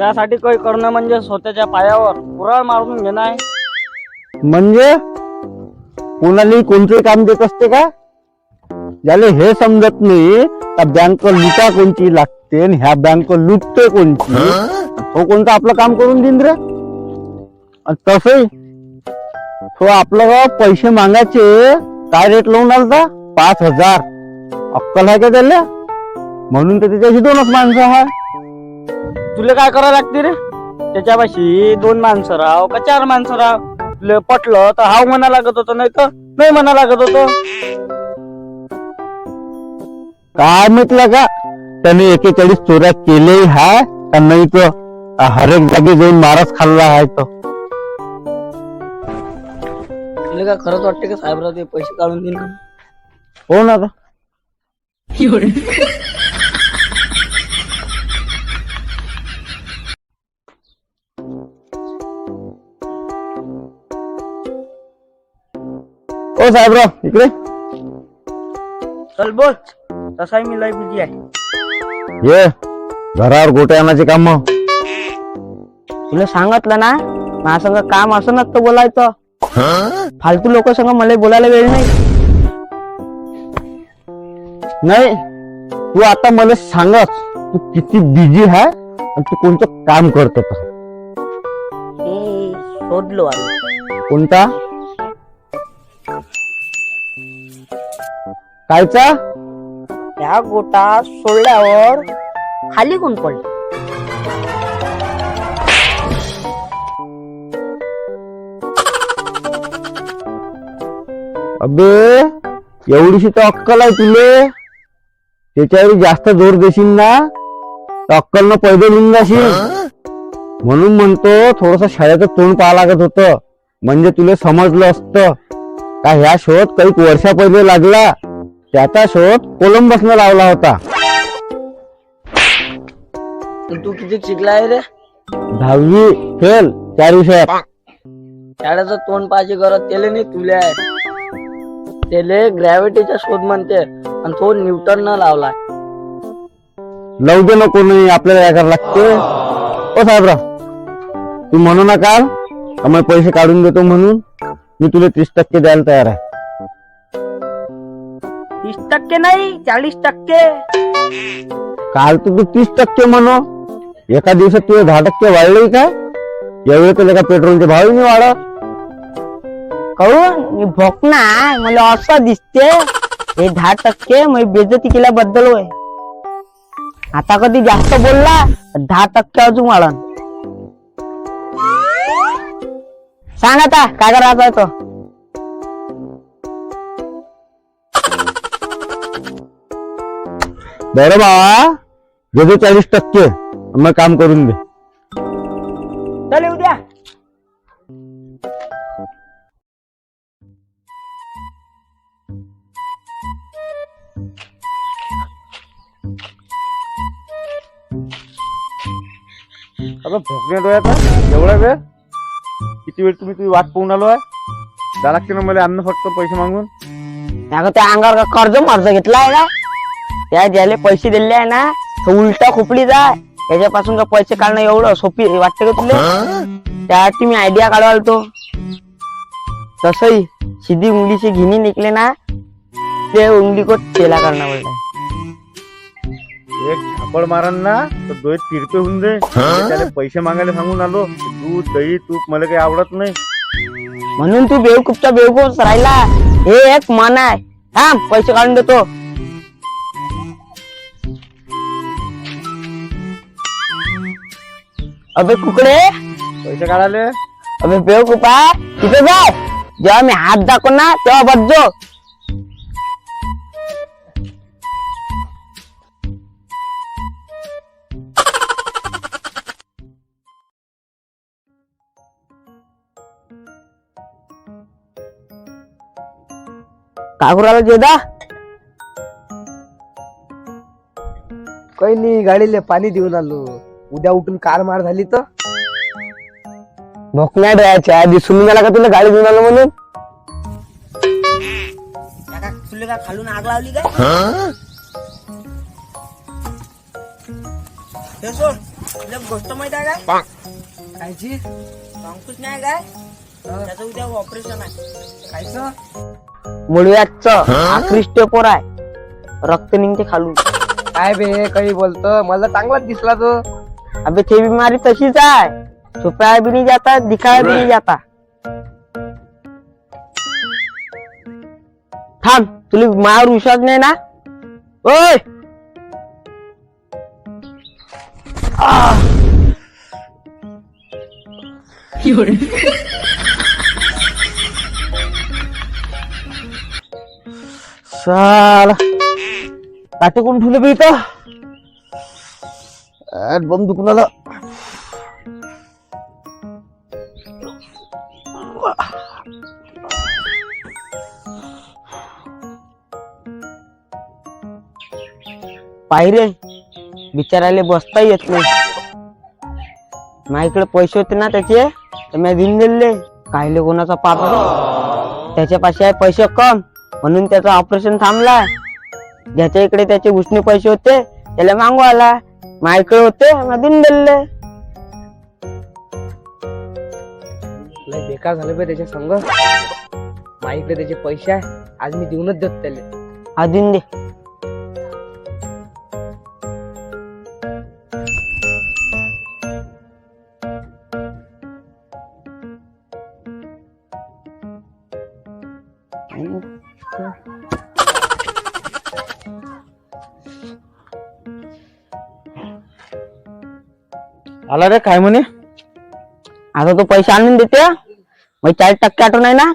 त्यासाठी काही करणं म्हणजे स्वतःच्या पायावर कुराळ मारून घेणं आहे. म्हणजे? कोणालाही कोणते काम देत असते का? ज्याला हे समजत नाही तर बँक लुटा कोणती लागते आणि ह्या बँक लुटते कोणती? तो कोणतं आपलं काम करून देईन रे? आणि तो आपलं पैसे मागायचे काय रेट लावून आलता? पाच हजार. अक्कल आहे का त्याला? म्हणून तर त्याच्याशी दोनच माणसं आहे तुला काय करावं लागते रे? त्याच्यापाशी दोन माणसं राव का चार माणसं राव तुला पटलं तर हाव म्हणा लागत होतं नाही तर नाही म्हणा लागत होतं. काय म्हटलं का? त्याने एकेचाळीस चोऱ्या केले हाय का नाही तो हरेक जागी जाऊन मारच खाल्ला आहे तो. तुला काय खरंच वाटते का साहेबराव ते पैसे काढून देईन? हो ना आता ओ साहेबराव इकडे. चल बोल. तसाही मी लय बिझी आहे. ये घरावर गोटे आणायचे काम. तुला सांगितलं ना माझ्या संग काम असं नसतं बोलायचं. फालतू लोक संग मला बोलायला वेळ नाही. नाही तू आता मला सांगच तू किती बिझी आहे आणि तू कोणतं काम करतो तर. शोधलो आम्ही कोणता? कायचा? त्या गोटा सोडल्यावर खाली कोण पडले. अबे एवढीशी तर अक्कल आहे तुले. त्याच्यावर जास्त जोर देशील ना तर अक्कल न पैदे लिहून जाशील. म्हणून म्हणतो थोडस शाळेचं तोंड पाहा लागत होतं. म्हणजे तुला समजलं असतं. का ह्या शोध काही वर्षा पहिले लागला? त्याचा शोध कोलंबसनं लावला होता. तू किती शिकलाय रे? दहावी फेल चार विषयात शाळेचं तोंड पाहिजे गरज त्याले नाही तुले आहे. त्याले ग्रॅव्हिटीचा शोध म्हणते आणि तो न्यूटन न लावला. लावू दे नको नाही आपल्याला काय करावं लागते? ओ साहेबराव तू म्हणू नका. का मी पैसे काढून देतो म्हणून. मी तुला तीस टक्के द्यायला तयार आहे. तीस टक्के नाही चाळीस टक्के. काल तर तू तीस टक्के म्हणो. एका दिवसात तुझे दहा टक्के वाढले काय यावेळी तर का पेट्रोलचे भाव नाही वाढत. कहून मी भोकना मला असं दिसते. हे दहा टक्के मी बेजती केल्याबद्दल होय. आता कधी जास्त बोलला तर दहा टक्के अजून वाढन. सांग आता काय करायचं तो? बरं बाबा दे चाळीस टक्के. मग काम करून दे. चल उद्या आता भोकण्यात आहे आता एवढा वेळ? किती वेळ तुम्ही तुम्ही वाट पाहून आलो आहे जा लागते ना मला अन्न फक्त पैसे मागून. अगं त्या अंगावर का कर्ज मर्ज घेतलाय का त्या ज्याले पैसे दिले आहे ना तो उलटा खोपडी जाय. त्याच्यापासून का पैसे काढणं एवढं सोपी वाटते का तुला? त्यासाठी मी आयडिया काढवाल तो तसही सिधी उंगलीची घिनी निकले ना ते उंगली को तेला करणं पडलं एक झापड मारन ना तर दोन तिरपे होऊन दे त्याला पैसे मागायला सांगून आलो दूध दही तूप मला काही आवडत नाही. म्हणून तू बेवकूपचा बेवकूप राहिला. हे एक मन आहे. हा पैसे काढून देतो. अबे कुकडे? पैसे काढाले अबे बेवकूपा तिथे जाय. जेव्हा मी हात दाखव ना तेव्हा बसजो काकुराला जेदा काही नाही गाडीला पाणी देऊन आलो. उद्या उठून कार मार झाली तर? भोकण्या डोळ्याच्या दिसून गेला का तुला गाडी घेऊन आलो म्हणून? तुला का खालून आग लावली काय? हे? सोड तुला गोष्ट माहीत आहे काय? कायची सांगतोच नाही काय? त्याचं उद्या ऑपरेशन आहे. कायचं मुळव्याचं आखरी स्टेपोर आहे. रक्त निघते खालून. काय बे काही बोलतो. मला चांगलाच दिसला तो. अबे ते बिमारी तशीच आहे. छुपाया भी नहीं जाता दिखाया भी नहीं जाता. थांब तुला माझ्यावर विश्वास नाही ना? ओय. साला. काटे कोण ठेवले बे इथं. आत बंद दुखून आलं पाहिरे बसता येत नाही. माझ्याकडे पैसे होते ना त्याचे तर मी देऊन दिले काहीले कोणाचा पाप त्याच्यापाशी आहे पैसे कम म्हणून त्याचं ऑपरेशन थांबला. ज्याच्या इकडे त्याचे उष्णे पैसे होते त्याला मागू आला. माझ्याकडे होते मी देऊन दिले. लय बेकार झालं बे त्याच्या संग. माझ्याकडे त्याचे पैसे आहे. आज मी देऊनच देत त्याले. देऊन दे. आला रे काय म्हणे? आता तो पैसे आणून देते मग चाळीस टक्के आठवण आहे ना?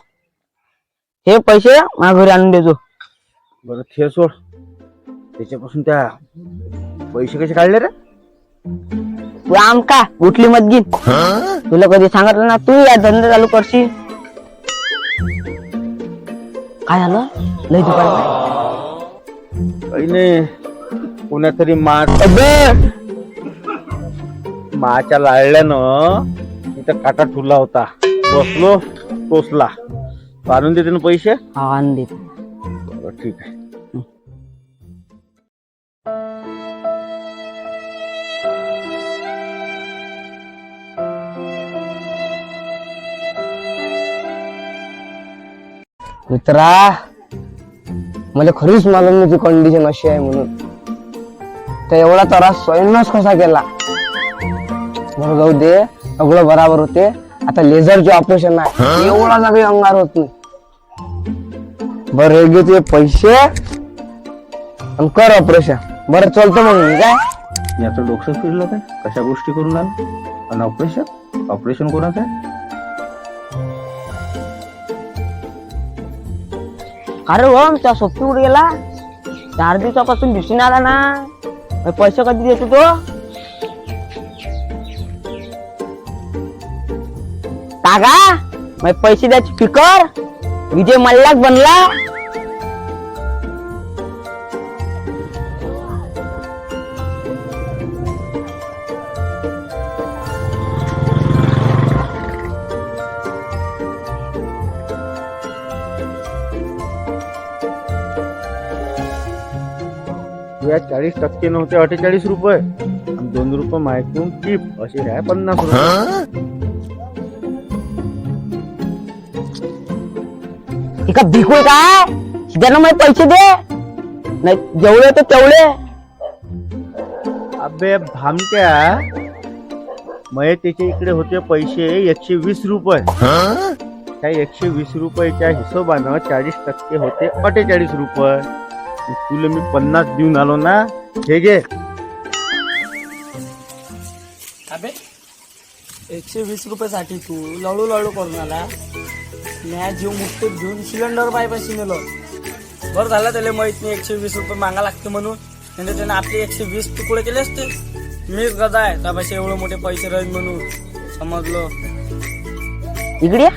हे पैसे माझ्या घरी आणून देतो बरं थे सोड. त्याच्यापासून त्या पैसे कसे काढले रे? तू आम का? उठली मत घेईन तुला कधी सांगितलं ना तू या धंदा चालू करशील. काय झालं? लय दुकान काही नाही. कोणातरी मा माच्या लाळल्यानं तिथं काटा ठुला होता. बसलो टोचला. तो आणून देते ना पैसे? आणून देतो. बरं, ठीक आहे. मित्रा मला खरीच मालूम नाही ती कंडिशन अशी आहे म्हणून. तर एवढा त्रास स्वयंच कसा केला? बरं जाऊ दे सगळं बराबर होते. आता लेझरचे ऑपरेशन आहे. एवढा सगळे अंगार होत नाही. बरं हे घे तुझे पैसे आणि कर ऑपरेशन बरं चलतो मग मी काय याचं डोकं फिरलं काय? कशा गोष्टी करून आलं? आणि ऑपरेशन ऑपरेशन कोणाचं आहे? अरे हो त्या सोपी उड गेला. चार दिवसापासून दिसून आला ना. पैसे कधी देतो तो? कागा मग पैसे द्यायची फिकर? विजय मल्लाच बनला? या चाळीस टक्के नव्हते अठ्ठेचाळीस रुपये. आणि दोन रुपये माहिती टिप असे आहे पन्नास रुपये. एका भिकूय काय? त्यानं मग पैसे दे. नाही जेवढे होते तेवढे. अबे भामट्या. मये त्याच्या इकडे होते पैसे एकशे वीस रुपये. त्या एकशे वीस रुपयाच्या हिशोबानं चाळीस टक्के होते अठ्ठेचाळीस रुपये. तुला मी पन्नास देऊन आलो ना हे घे. अबे एकशे वीस रुपयासाठी तू लळू लळू करून आला. न्याय जीव मुक्त घेऊन सिलेंडर पायपाशी नेलो बरं झालं त्याला माहीत नाही एकशे वीस रुपये मागा लागते म्हणून. म्हणजे त्याने आपले एकशे वीस तुकडे केले असते. मीच गदा आहे त्यापाशी एवढे मोठे पैसे राहील म्हणून. समजलो? इकडे ये.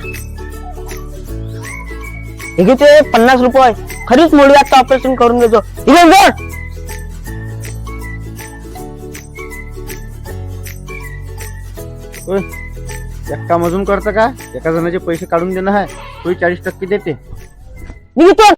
घे ते पन्नास रुपये. खरीच मुळव्याचं ऑपरेशन करून घेतो इकडे जोड होय. एक मजून करतं का? एका जणाचे पैसे काढून देणं आहे तो चाळीस टक्के देते. निघतो.